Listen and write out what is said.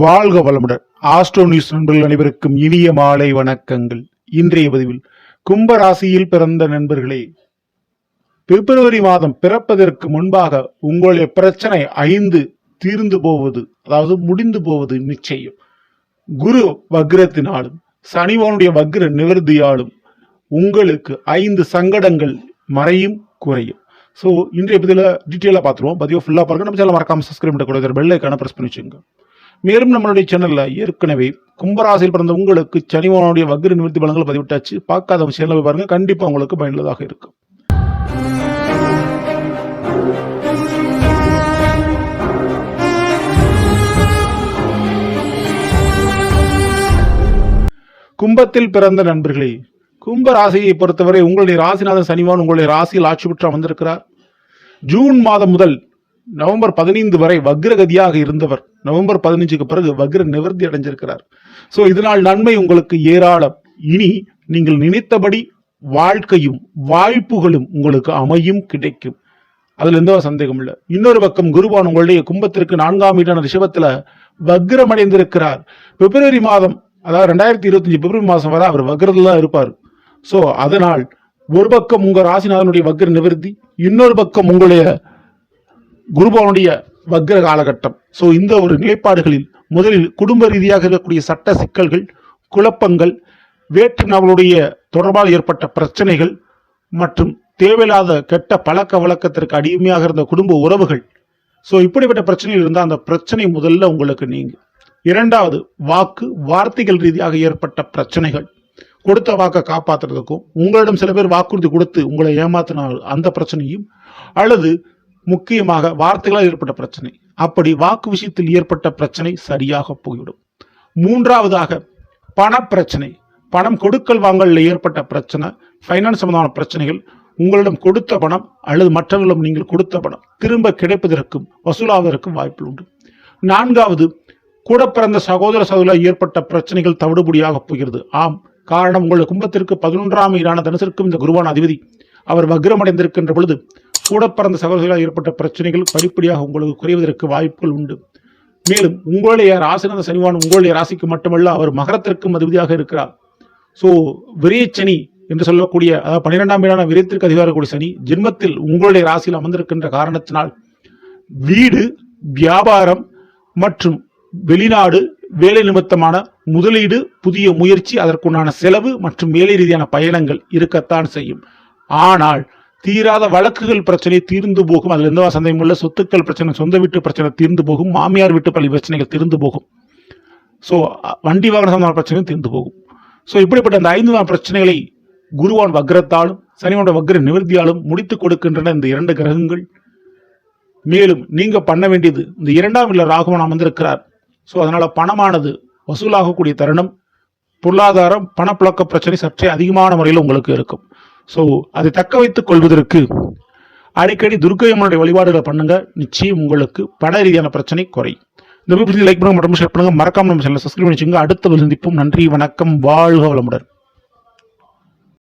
வாழ்க வளமுடன். Astro news நண்பர்கள் அனைவருக்கும் இனிய மாலை வணக்கங்கள். இன்றைய பதிவில் கும்ப ராசியில் பிறந்த நண்பர்களே பிப்ரவரி மாதம் பிறப்பதற்கு முன்பாக உங்களுடைய பிரச்சனை ஐந்து தீர்ந்து போவது அதாவது முடிந்து போவது நிச்சயம். குரு வக்ரத்தினாலும் சனிவனுடைய வக்ர நிவர்த்தியாலும் உங்களுக்கு ஐந்து சங்கடங்கள் மறையும் குறையும். ஸோ இன்றைய பதில டீட்டெயிலாக பார்த்துருவோம். பதிவை ஃபுல்லாக பாருங்க. நம்ம சேனல் மறக்காம சப்ஸ்கிரைப் பண்ண கூட பெல் ஐக்கான ப்ரெஸ் பண்ணி வச்சுங்க மேலும் நம்மளுடைய சேனல்ல ஏற்கனவே கும்பராசியில் பிறந்த உங்களுக்கு சனிவானுடைய வக்ர நிவர்த்தி பலன்கள் பதிவிட்டாச்சு. பார்க்காத சேனல் போய் பாருங்க. கண்டிப்பா உங்களுக்கு பயனுள்ளதாக இருக்கும். கும்பத்தில் பிறந்த நண்பர்களே கும்ப ராசியை பொறுத்தவரை உங்களுடைய ராசிநாதன் சனிவான் உங்களுடைய ராசியில் ஆட்சி பெற்று அமர்ந்திருக்கிறார். ஜூன் மாதம் முதல் நவம்பர் பதினைந்து வரை வக்ரகதியாக இருந்தவர். நவம்பர் பதினஞ்சுக்கு பிறகு வக்ர நிவர்த்தி அடைஞ்சிருக்கிறார். சோ இதனால் நன்மை உங்களுக்கு ஏராளம். இனி நீங்கள் நினைத்தபடி வாழ்க்கையும் வாய்ப்புகளும் உங்களுக்கு அமையும் கிடைக்கும். அதுல எந்த சந்தேகம் இல்லை. இன்னொரு பக்கம் குருவான் உங்களுடைய கும்பத்திற்கு நான்காம் வீடான ரிஷபத்துல வக்ரம் அடைந்திருக்கிறார் பிப்ரவரி மாதம் அதாவது ரெண்டாயிரத்தி இருபத்தஞ்சு பிப்ரவரி மாதம் வரை அவர் வக்ரத்துல தான் இருப்பார். சோ அதனால் ஒரு பக்கம் உங்க ராசிநாதனுடைய வக்ர நிவர்த்தி இன்னொரு பக்கம் உங்களுடைய குருபவனுடைய வக்ர காலகட்டம். ஸோ இந்த ஒரு நிலைப்பாடுகளில் முதலில் குடும்ப ரீதியாக இருக்கக்கூடிய சட்ட சிக்கல்கள் குழப்பங்கள் வேற்று நபருடைய தொடர்பால் ஏற்பட்ட பிரச்சனைகள் மற்றும் தேவையில்லாத கெட்ட பழக்க வழக்கத்திற்கு அடிமையாக இருந்த குடும்ப உறவுகள். ஸோ இப்படிப்பட்ட பிரச்சனைகள் இருந்தால் அந்த பிரச்சனை முதல்ல உங்களுக்கு நீங்க இரண்டாவது வாக்கு வார்த்தைகள் ரீதியாக ஏற்பட்ட பிரச்சனைகள். கொடுத்த வாக்கை காப்பாத்துறதுக்கும் உங்களிடம் சில பேர் வாக்குறுதி கொடுத்து உங்களை ஏமாத்தினால் அந்த பிரச்சனையும் அல்லது முக்கியமாக வார்த்தைகளால் ஏற்பட்ட பிரச்சனை. அப்படி வாக்கு விஷயத்தில் ஏற்பட்ட பிரச்சனை சரியாக போய்விடும். மூன்றாவதாக பண பிரச்சனை பணம் கொடுக்கல் வாங்கலில் ஏற்பட்ட பிரச்சனை ஃபைனான்ஸ் சம்பந்தமான பிரச்சனைகள் உங்களிடம் கொடுத்த பணம் அல்லது மற்றவர்களிடம் நீங்கள் கொடுத்த பணம் திரும்ப கிடைப்பதற்கும் வசூலாவதற்கும் வாய்ப்பு உண்டு. நான்காவது கூட பிறந்த சகோதர சகோதர ஏற்பட்ட பிரச்சனைகள் தவிடுபடியாக போகிறது. ஆம் காரணம் உங்கள் கும்பத்திற்கு பதினொன்றாம் ஈடான தனுசிற்கும் இந்த குருவான அதிபதி அவர் வக்ரமடைந்திருக்கின்ற பொழுது கூட பிறந்த சகோதரிகளால் ஏற்பட்ட பிரச்சனைகள் படிப்படியாக உங்களுக்கு குறைவதற்கு வாய்ப்புகள் உண்டு. மேலும் உங்களுடைய ராசிநாத சனிவான் உங்களுடைய ராசிக்கு மட்டுமல்ல அவர் மகரத்திற்கும் அதிபதியாக இருக்கிறார். சோ விரியச்சனி என்று சொல்லக்கூடிய அதாவது பன்னிரெண்டாம் மீதான விரியத்திற்கு அதிகாரக்கூடிய சனி ஜென்மத்தில் உங்களுடைய ராசியில் அமர்ந்திருக்கின்ற காரணத்தினால் வீடு வியாபாரம் மற்றும் வெளிநாடு வேலை நிமித்தமான முதலீடு புதிய முயற்சி அதற்குண்டான செலவு மற்றும் வேலை ரீதியான பயணங்கள் இருக்கத்தான் செய்யும். ஆனால் தீராத வழக்குகள் பிரச்சனை தீர்ந்து போகும். அதுல எந்த சந்தேகம் உள்ள சொத்துக்கள் பிரச்சனை சொந்த வீட்டு பிரச்சனை தீர்ந்து போகும். மாமியார் வீட்டு பள்ளி பிரச்சனைகள் தீர்ந்து போகும். ஸோ வண்டி வாகன சம்பந்தமான பிரச்சனையும் தீர்ந்து போகும். ஸோ இப்படிப்பட்ட அந்த ஐந்து பிரச்சனைகளை குருவான் வக்ரத்தாலும் சனியோட வக்ர நிவர்த்தியாலும் முடித்துக் கொடுக்கின்றன இந்த இரண்டு கிரகங்கள். மேலும் நீங்க பண்ண வேண்டியது இந்த இரண்டாம் இல்ல ராகுவன் அமர்ந்திருக்கிறார். ஸோ அதனால பணமானது வசூலாகக்கூடிய தருணம். பொருளாதாரம் பணப்புழக்க பிரச்சனை சற்றே அதிகமான முறையில் உங்களுக்கு இருக்கும். ஸோ அதை தக்க வைத்துக் கொள்வதற்கு அடிக்கடி துர்க்கை அம்மனுடைய வழிபாடுகளை பண்ணுங்க. நிச்சயம் உங்களுக்கு பட ரீதியான பிரச்சனை குறை இந்த வீடியோ லைக் பண்ணுங்க மற்றும் ஷேர் பண்ணுங்க மறக்காம நம்ம சேனலை சப்ஸ்கிரைப் பண்ணி வச்சுங்க அடுத்த சந்திப்போம். நன்றி வணக்கம் வாழ்க வளமுடன்.